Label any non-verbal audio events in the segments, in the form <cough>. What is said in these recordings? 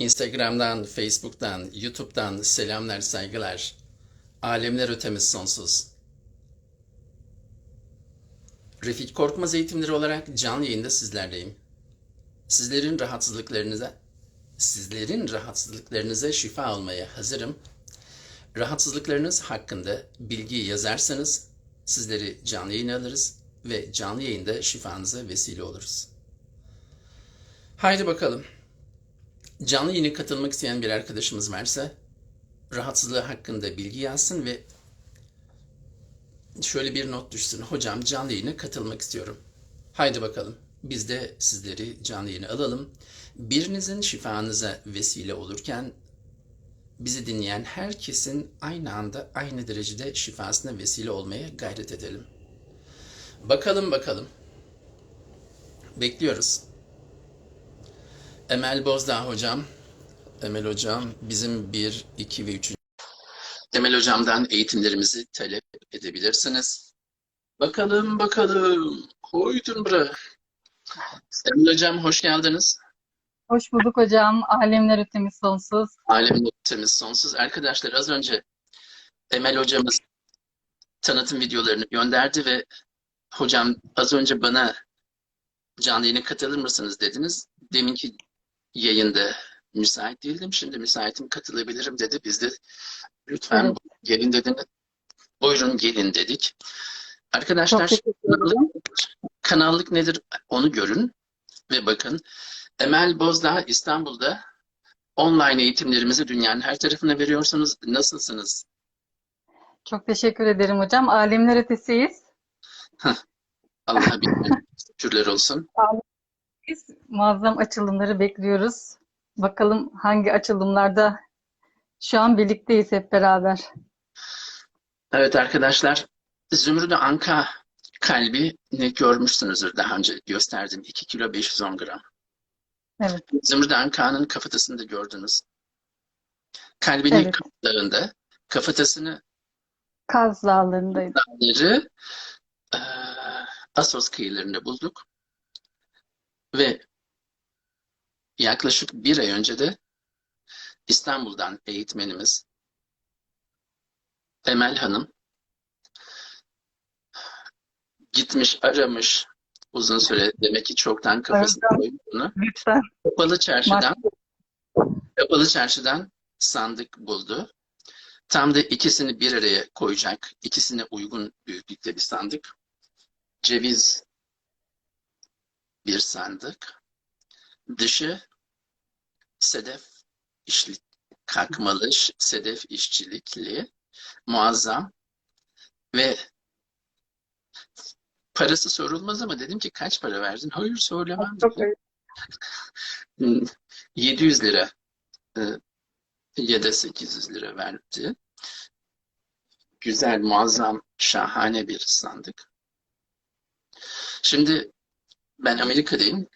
Instagram'dan, Facebook'tan, YouTube'dan selamlar, saygılar. Alemler ötemiz sonsuz. Refik Korkmaz eğitimleri olarak canlı yayında sizlerleyim. Sizlerin rahatsızlıklarınıza, sizlerin rahatsızlıklarınıza şifa olmaya hazırım. Rahatsızlıklarınız hakkında bilgi yazarsanız sizleri canlı yayına alırız ve canlı yayında şifanıza vesile oluruz. Haydi bakalım. Canlı yayına katılmak isteyen bir arkadaşımız varsa rahatsızlığı hakkında bilgi yazsın ve şöyle bir not düşsün. Hocam canlı yayına katılmak istiyorum. Haydi bakalım. Biz de sizleri canlı yayına alalım. Birinizin şifanıza vesile olurken bizi dinleyen herkesin aynı anda aynı derecede şifasına vesile olmaya gayret edelim. Bakalım bakalım. Bekliyoruz. Emel Bozdağ hocam. Emel hocam bizim 1, 2 ve 3. Emel hocamdan eğitimlerimizi talep edebilirsiniz. Bakalım bakalım. Koydun bre. Emel hocam hoş geldiniz. Hoş bulduk hocam. Alemler ötemiz sonsuz. Alemin notimiz sonsuz. Arkadaşlar az önce Emel hocamız tanıtım videolarını gönderdi ve hocam az önce bana canlı yayına katılır mısınız dediniz. Deminki yayında müsait değildim. Şimdi müsaitim katılabilirim dedi. Biz de lütfen Evet. gelin dediniz. Buyurun gelin dedik. Arkadaşlar ederim. kanallık nedir onu görün ve bakın. Emel Bozdağ İstanbul'da online eğitimlerimizi dünyanın her tarafına veriyorsunuz. Nasılsınız? Çok teşekkür ederim hocam. Alemler ötesiyiz. Allah'a bin şükürler olsun. Biz muazzam açılımları bekliyoruz. Bakalım hangi açılımlarda şu an birlikteyiz hep beraber. Evet arkadaşlar, Zümrüt Anka kalbi ne görmüşsünüzdür daha önce gösterdim. 2 kilo 510 gram. Evet. Zümrüt Anka'nın kafatasını da gördünüz. Kalbinin Evet. kaplarında kafatasını Kaz Dağları'ndaydı. dağları eee, Assos kıyılarında bulduk. Ve yaklaşık bir ay önce de İstanbul'dan eğitmenimiz Emel Hanım gitmiş aramış uzun süre demek ki çoktan kafasına koymuş bunu. Lütfen. Kapalı çarşıdan kapalı çarşıdan sandık buldu. Tam da ikisini bir araya koyacak, ikisine uygun büyüklükte bir sandık. Ceviz bir sandık. Dışı sedef işli, kakmalı, sedef işçilikli, muazzam ve parası sorulmaz ama dedim ki kaç para verdin? Hayır söylemem. Dedi. Hmm, 700 lira e, ya da 800 lira verdi. Güzel, muazzam, şahane bir sandık. Şimdi ben Amerika'dayım.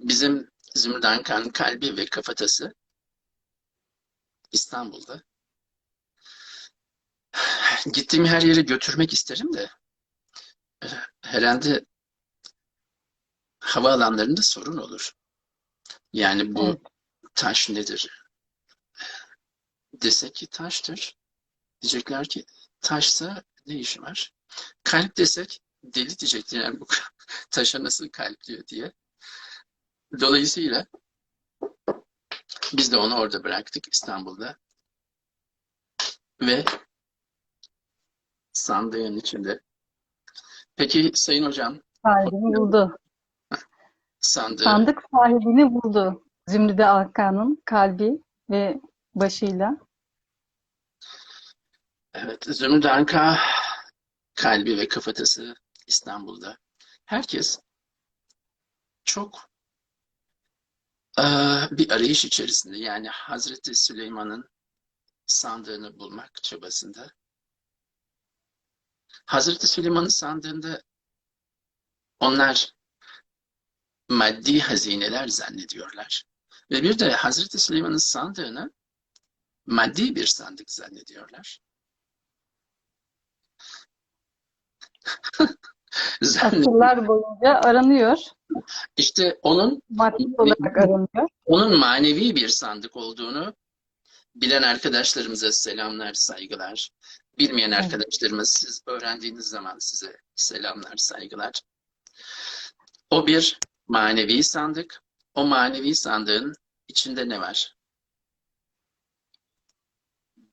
Bizim Zümrüt Ankan kalbi ve kafatası İstanbul'da. Gittiğim her yere götürmek isterim de e, herhalde havaalanlarında sorun olur. Yani bu Evet. taş nedir? Desek ki taştır. Diyecekler ki taşsa ne işi var? Kalp desek deli diyecekler yani bu <laughs> taşa nasıl kalp diyor diye. Dolayısıyla biz de onu orada bıraktık İstanbul'da. Ve sandığın içinde. Peki Sayın Hocam, Sahibini buldu. sandığı Sandık sahibini buldu. Zümrüde Alkan'ın kalbi ve başıyla. Evet, Zümrüt Anka kalbi ve kafatası İstanbul'da. Herkes çok eee, bir arayış içerisinde. Yani Hazreti Süleyman'ın sandığını bulmak çabasında. Hazreti Süleyman'ın sandığında onlar maddi hazineler zannediyorlar. Ve bir de Hazreti Süleyman'ın sandığını maddi bir sandık zannediyorlar. <laughs> Asırlar boyunca aranıyor. İşte onun Maddi olarak aranıyor. onun manevi bir sandık olduğunu bilen arkadaşlarımıza selamlar, saygılar. Bilmeyen Evet. arkadaşlarımız siz öğrendiğiniz zaman size selamlar, saygılar. O bir manevi sandık. O manevi sandığın içinde ne var?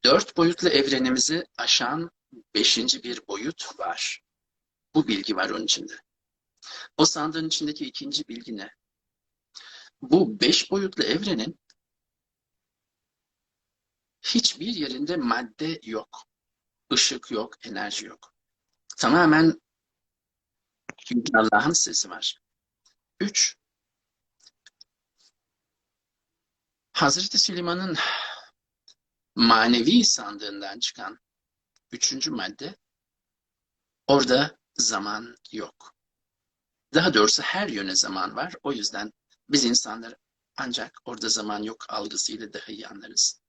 Dört boyutlu evrenimizi aşan beşinci bir boyut var. Bu bilgi var onun içinde. O sandığın içindeki ikinci bilgi ne? Bu beş boyutlu evrenin hiçbir yerinde madde yok. Işık yok, enerji yok. Tamamen Allah'ın sesi var. Üç, Hazreti Süleyman'ın manevi sandığından çıkan üçüncü madde, orada zaman yok. Daha doğrusu her yöne zaman var. O yüzden biz insanlar ancak orada zaman yok algısıyla daha iyi anlarız.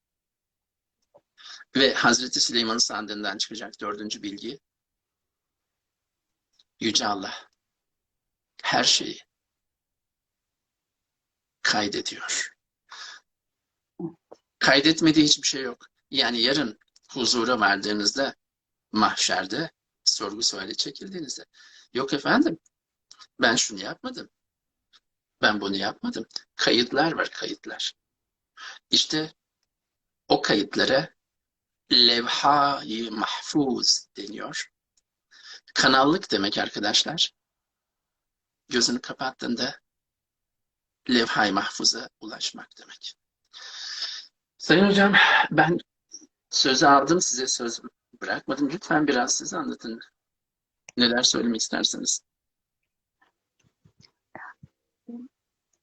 Ve Hazreti Süleyman'ın sandığından çıkacak dördüncü bilgi, Yüce Allah her şeyi kaydediyor. Kaydetmediği hiçbir şey yok. Yani yarın huzura vardığınızda mahşerde sorgu suali çekildiğinizde yok efendim ben şunu yapmadım. Ben bunu yapmadım. Kayıtlar var kayıtlar. İşte o kayıtlara levha-i mahfuz deniyor. Kanallık demek arkadaşlar. Gözünü kapattığında levha-i mahfuza ulaşmak demek. Sayın hocam ben sözü aldım size söz bırakmadım. Lütfen biraz siz anlatın. Neler söylemek isterseniz.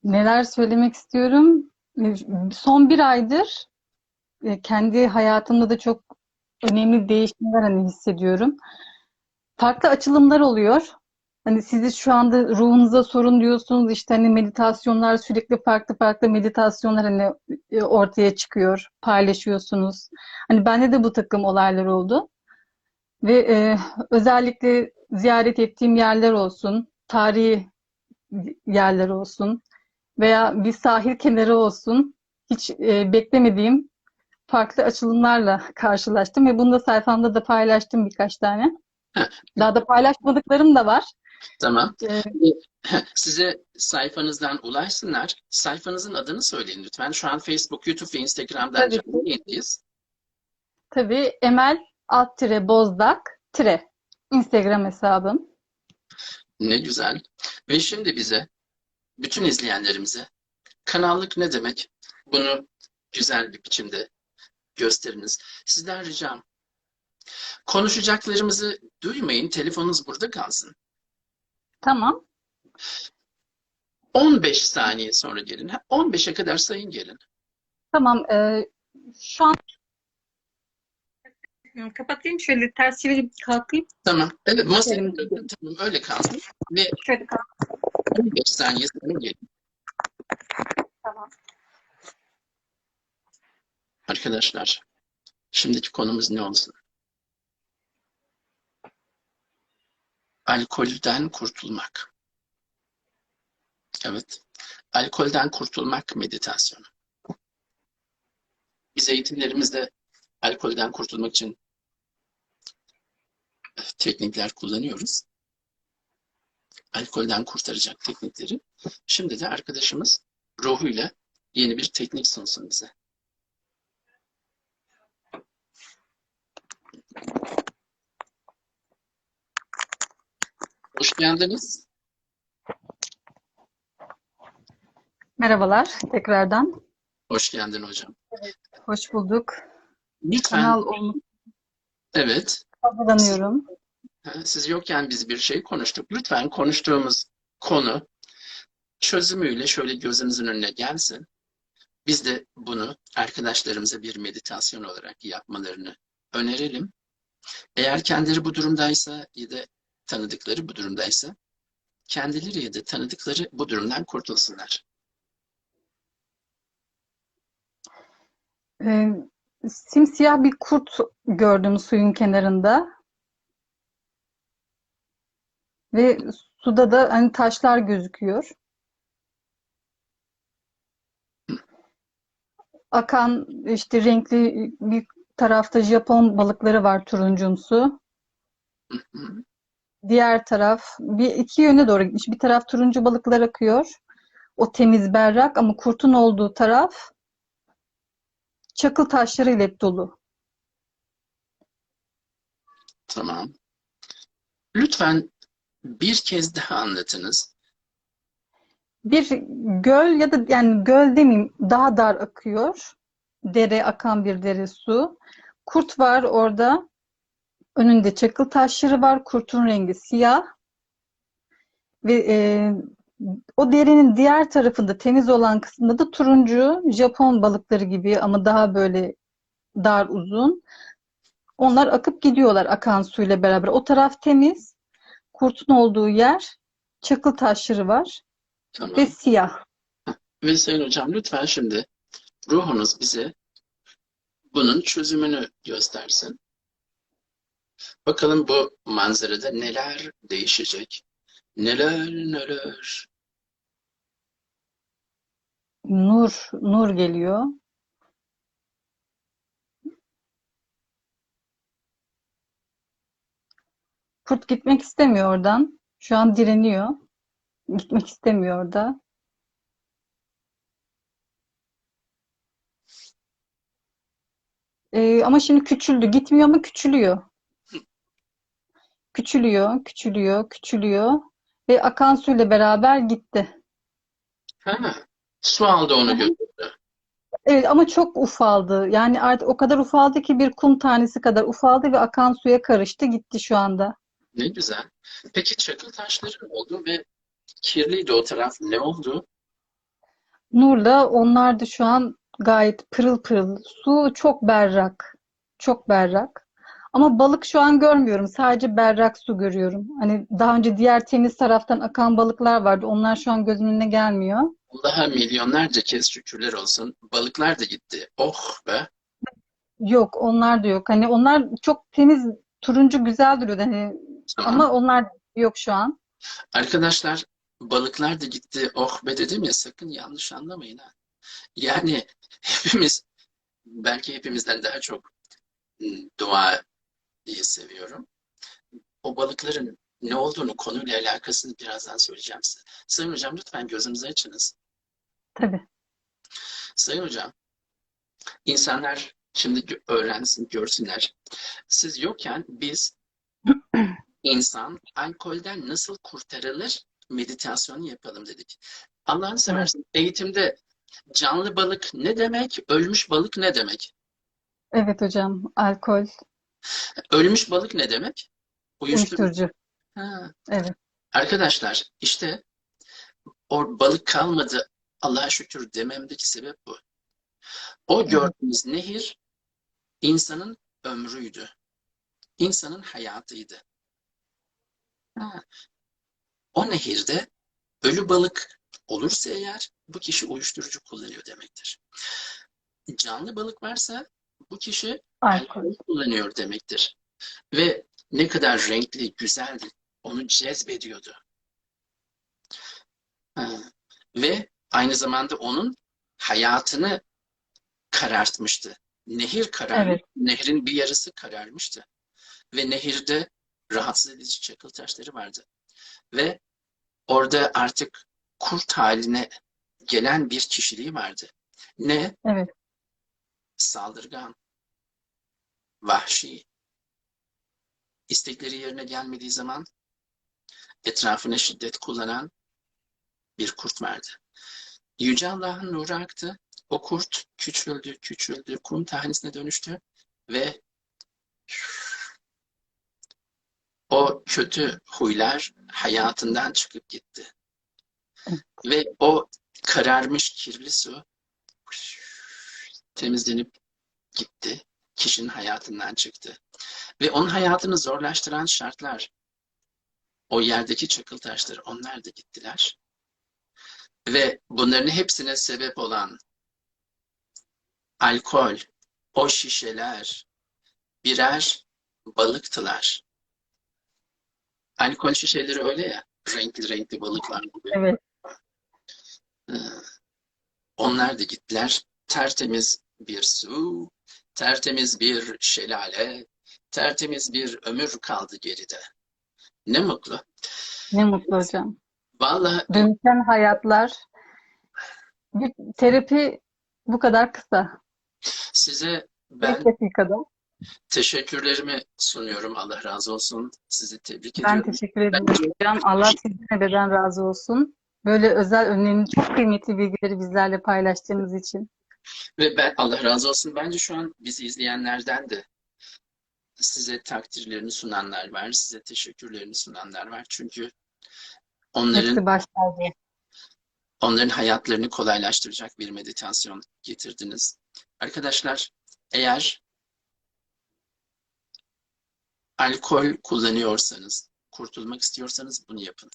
Neler söylemek istiyorum? Son bir aydır e, kendi hayatımda da çok önemli değişimler hani hissediyorum. Farklı açılımlar oluyor. Hani siz şu anda ruhunuza sorun diyorsunuz işte hani meditasyonlar sürekli farklı farklı meditasyonlar hani e, ortaya çıkıyor, paylaşıyorsunuz. Hani bende de bu takım olaylar oldu. Ve e, özellikle ziyaret ettiğim yerler olsun, tarihi yerler olsun veya bir sahil kenarı olsun hiç e, beklemediğim farklı açılımlarla <laughs> karşılaştım ve bunu da sayfamda da paylaştım birkaç tane. Daha da paylaşmadıklarım da var. Tamam. Ee, <laughs> Size sayfanızdan ulaşsınlar. Sayfanızın adını söyleyin lütfen. Şu an Facebook, YouTube ve Instagram'dan Tabii canlı yayındayız. tabii Emel alt tire bozdak tire Instagram hesabım. Ne güzel. Ve şimdi bize, bütün izleyenlerimize kanallık ne demek? Bunu güzel bir biçimde gösteriniz. Sizden ricam konuşacaklarımızı duymayın. Telefonunuz burada kalsın. Tamam. 15 saniye sonra gelin. Ha, 15'e kadar sayın gelin. Tamam. Ee, şu an kapatayım şöyle ters çevirip kalkayım. Tamam. Evet masaya Gelin. Tamam öyle kalsın. Ve Şöyle kalk. 15 saniye sonra gelin. Tamam. Arkadaşlar, şimdiki konumuz ne olsun? Alkolden kurtulmak. Evet. Alkolden kurtulmak meditasyonu. Biz eğitimlerimizde alkolden kurtulmak için e, teknikler kullanıyoruz. Alkolden kurtaracak teknikleri. Şimdi de arkadaşımız ruhuyla yeni bir teknik sunsun bize. Hoş geldiniz. Merhabalar tekrardan. Hoş geldin hocam. Hoş bulduk. Lütfen, Kanal olmak evet, hazırlanıyorum. siz yokken biz bir şey konuştuk. Lütfen konuştuğumuz konu çözümüyle şöyle gözünüzün önüne gelsin. Biz de bunu arkadaşlarımıza bir meditasyon olarak yapmalarını önerelim. Eğer kendileri bu durumdaysa ya da tanıdıkları bu durumdaysa kendileri ya da tanıdıkları bu durumdan kurtulsunlar. Ee, simsiyah bir kurt gördüm suyun kenarında. Ve suda da hani taşlar gözüküyor. Akan işte renkli bir tarafta Japon balıkları var turuncumsu. Hı hı. Diğer taraf bir iki yöne doğru gitmiş. Bir taraf turuncu balıklar akıyor. O temiz berrak ama kurtun olduğu taraf çakıl taşlarıyla hep dolu. Tamam. Lütfen bir kez daha anlatınız. Bir göl ya da yani göl demeyeyim daha dar akıyor. Dere akan bir dere su. Kurt var orada. Önünde çakıl taşları var. Kurtun rengi siyah. Ve e, o derenin diğer tarafında temiz olan kısmında da turuncu Japon balıkları gibi ama daha böyle dar uzun. Onlar akıp gidiyorlar akan suyla beraber. O taraf temiz. Kurtun olduğu yer çakıl taşları var Tamam. ve siyah. Ve Sayın Hocam lütfen şimdi ruhunuz bize bunun çözümünü göstersin. Bakalım bu manzarada neler değişecek? Neler neler. Nur, nur geliyor. Kurt gitmek istemiyor oradan. Şu an direniyor. Gitmek istemiyor orada. Ee, ama şimdi küçüldü. Gitmiyor ama küçülüyor. Küçülüyor, küçülüyor, küçülüyor. Ve akan suyla beraber gitti. Ha, su aldı onu götürdü. Evet ama çok ufaldı. Yani artık o kadar ufaldı ki bir kum tanesi kadar ufaldı ve akan suya karıştı gitti şu anda. Ne güzel. Peki çakıl taşları oldu ve kirliydi o taraf. Ne oldu? Nur'la onlar da şu an gayet pırıl pırıl. Su çok berrak. Çok berrak. Ama balık şu an görmüyorum. Sadece berrak su görüyorum. Hani daha önce diğer temiz taraftan akan balıklar vardı. Onlar şu an gözümün önüne gelmiyor. Allah'a milyonlarca kez şükürler olsun. Balıklar da gitti. Oh be. Yok, onlar da yok. Hani onlar çok temiz, turuncu güzel duruyordu. Hani Tamam. ama onlar yok şu an. Arkadaşlar balıklar da gitti. Oh be dedim ya sakın yanlış anlamayın ha. Yani hepimiz belki hepimizden daha çok ım, duayı seviyorum. O balıkların ne olduğunu konuyla alakasını birazdan söyleyeceğim size. Sayın Hocam lütfen gözünüzü açınız. Tabii. Sayın Hocam, insanlar şimdi öğrensin, görsünler. Siz yokken biz <clears throat> insan alkolden nasıl kurtarılır meditasyonu yapalım dedik. Allah'ını seversen eğitimde canlı balık ne demek, ölmüş balık ne demek? Evet hocam. Alkol, Ölmüş balık ne demek? Uyuşturucu. uyuşturucu. Ha. Evet. Arkadaşlar işte o balık kalmadı Allah'a şükür dememdeki sebep bu. O Evet. gördüğünüz nehir insanın ömrüydü. İnsanın hayatıydı. Ha. O nehirde ölü balık olursa eğer bu kişi uyuşturucu kullanıyor demektir. Canlı balık varsa bu kişi Alkol. kullanıyor demektir. Ve ne kadar renkli, güzeldi. Onu cezbediyordu. Ha. Ve aynı zamanda onun hayatını karartmıştı. Nehir kararmış. Evet. Nehrin bir yarısı kararmıştı. Ve nehirde rahatsız edici çakıl taşları vardı. Ve orada artık kurt haline gelen bir kişiliği vardı. Ne? Evet. Saldırgan, vahşi. İstekleri yerine gelmediği zaman etrafına şiddet kullanan bir kurt vardı. Yüce Allah'ın nuru aktı. O kurt küçüldü, küçüldü, kum tanesine dönüştü ve o kötü huylar hayatından çıkıp gitti. Ve o kararmış kirli su temizlenip gitti. Kişinin hayatından çıktı. Ve onun hayatını zorlaştıran şartlar, o yerdeki çakıl taşları onlar da gittiler. Ve bunların hepsine sebep olan alkol, o şişeler birer balıktılar. alkol şişeleri öyle ya, renkli renkli balıklar gibi. Evet. Ee, Onlar da gittiler. Tertemiz bir su, tertemiz bir şelale, tertemiz bir ömür kaldı geride. Ne mutlu. Ne mutlu hocam. Vallahi Dönüşen hayatlar. Bir terapi bu kadar kısa. size Bir ben dakikada. teşekkürlerimi sunuyorum. Allah razı olsun. Sizi tebrik Ben ediyorum. teşekkür ederim hocam. Allah sizden ebeden razı olsun. Böyle özel, önemli, çok kıymetli bilgileri bizlerle paylaştığınız için. Ve ben Allah razı olsun. Bence şu an bizi izleyenlerden de size takdirlerini sunanlar var, size teşekkürlerini sunanlar var. Çünkü onların onların hayatlarını kolaylaştıracak bir meditasyon getirdiniz. Arkadaşlar, eğer alkol kullanıyorsanız, kurtulmak istiyorsanız bunu yapın.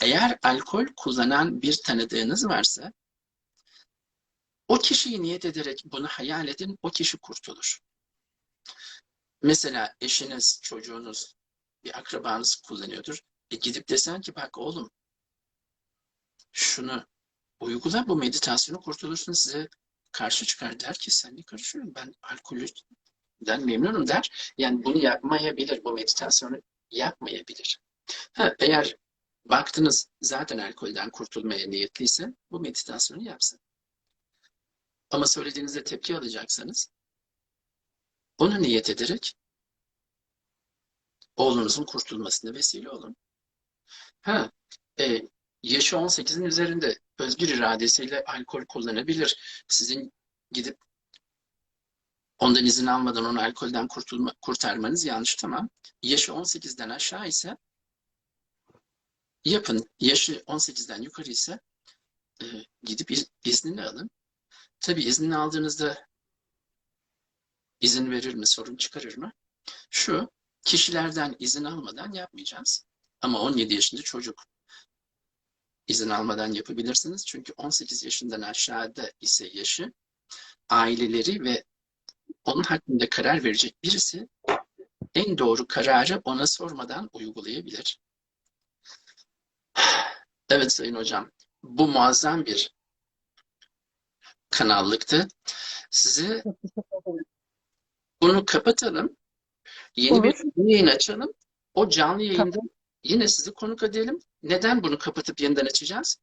Eğer alkol kullanan bir tanıdığınız varsa, o kişiyi niyet ederek bunu hayal edin, o kişi kurtulur. Mesela eşiniz, çocuğunuz, bir akrabanız kullanıyordur. E gidip desen ki bak oğlum şunu uygula bu meditasyonu kurtulursun size karşı çıkar der ki sen ne karışıyorsun ben alkolden memnunum der. Yani bunu yapmayabilir bu meditasyonu yapmayabilir. Ha, eğer baktınız zaten alkolden kurtulmaya niyetliyse bu meditasyonu yapsın. Ama söylediğinizde tepki alacaksanız onu niyet ederek oğlunuzun kurtulmasına vesile olun. Ha, e, yaşı 18'in üzerinde özgür iradesiyle alkol kullanabilir. Sizin gidip ondan izin almadan onu alkolden kurtulma, kurtarmanız yanlış tamam. Yaşı 18'den aşağı ise yapın. Yaşı 18'den yukarı ise e, gidip iz- iznini alın. Tabii iznini aldığınızda izin verir mi, sorun çıkarır mı? Şu, kişilerden izin almadan yapmayacağız. Ama 17 yaşında çocuk izin almadan yapabilirsiniz. Çünkü 18 yaşından aşağıda ise yaşı, aileleri ve onun hakkında karar verecek birisi en doğru kararı ona sormadan uygulayabilir. <sighs> Evet Sayın Hocam, bu muazzam bir kanallıktı. Size bunu kapatalım. Yeni bir yayın açalım. O canlı yayında yine sizi konuk edelim. Neden bunu kapatıp yeniden açacağız?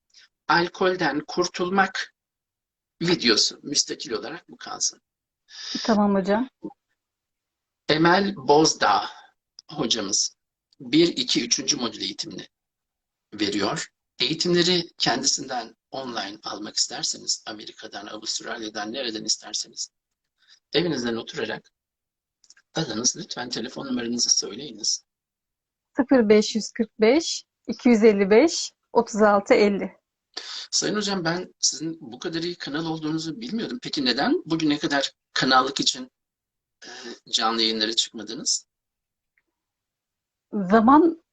Alkolden kurtulmak videosu müstakil olarak bu kalsın. Tamam hocam. Emel Bozdağ hocamız 1, 2, 3. modül eğitimini veriyor. Eğitimleri kendisinden online almak isterseniz Amerika'dan, Avustralya'dan, nereden isterseniz evinizden oturarak alınız. Lütfen telefon numaranızı söyleyiniz. 0545 255 36 50. Sayın hocam ben sizin bu kadar iyi kanal olduğunuzu bilmiyordum. Peki neden bugüne kadar kanallık için e, canlı yayınlara çıkmadınız? Zaman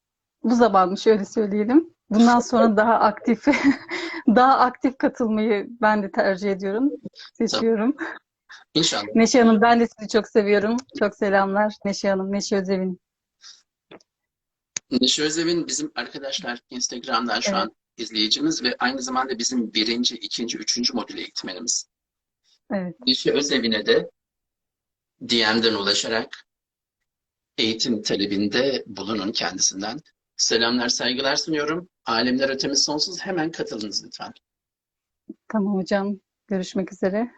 bu zamanmış öyle söyleyelim. Bundan sonra daha aktif <laughs> daha aktif katılmayı ben de tercih ediyorum. Seçiyorum. İnşallah. Neşe Hanım ben de sizi çok seviyorum. Çok selamlar Neşe Hanım, Neşe Özevin. Neşe Özevin bizim arkadaşlar Instagram'dan şu Evet. an izleyicimiz ve aynı zamanda bizim birinci, ikinci, üçüncü modül eğitmenimiz. Evet. Neşe Özevin'e de DM'den ulaşarak eğitim talebinde bulunun kendisinden. Selamlar, saygılar sunuyorum. Alemler ötemiz sonsuz. Hemen katılınız lütfen. Tamam hocam. Görüşmek üzere.